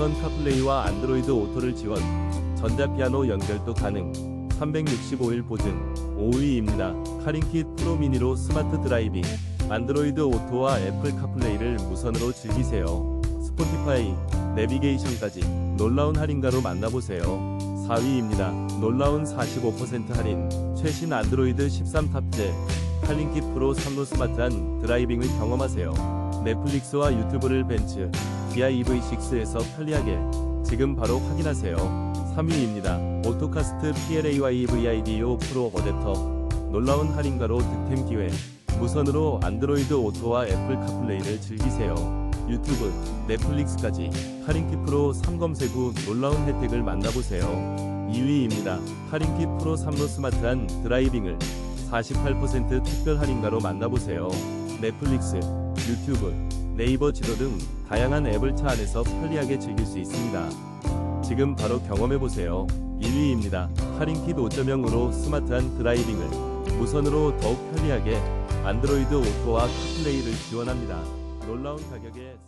무선 카플레이와 안드로이드 오토를 지원, 전자피아노 연결도 가능, 365일 보증, 5위입니다. 카링킷 프로 미니로 스마트 드라이빙, 안드로이드 오토와 애플 카플레이를 무선으로 즐기세요. 스포티파이, 내비게이션까지 놀라운 할인가로 만나보세요. 4위입니다. 놀라운 45% 할인, 최신 안드로이드 13 탑재, 칼링킷 프로 3로 스마트한 드라이빙을 경험하세요. 넷플릭스와 유튜브를 벤츠, 기아 EV6에서 편리하게 지금 바로 확인하세요. 3위입니다. 오토카스트 PLAY VIDO 프로 어댑터 놀라운 할인가로 득템 기회 무선으로 안드로이드 오토와 애플 카플레이를 즐기세요. 유튜브, 넷플릭스까지 카링키 프로 3 검색 후 놀라운 혜택을 만나보세요. 2위입니다. 카링키 프로 3로 스마트한 드라이빙을 48% 특별 할인가로 만나보세요. 넷플릭스, 유튜브, 네이버 지도 등 다양한 앱을 차 안에서 편리하게 즐길 수 있습니다. 지금 바로 경험해보세요. 1위입니다. 카링킷 5.0으로 스마트한 드라이빙을 무선으로 더욱 편리하게 안드로이드 오토와 카플레이를 지원합니다. 놀라운 가격에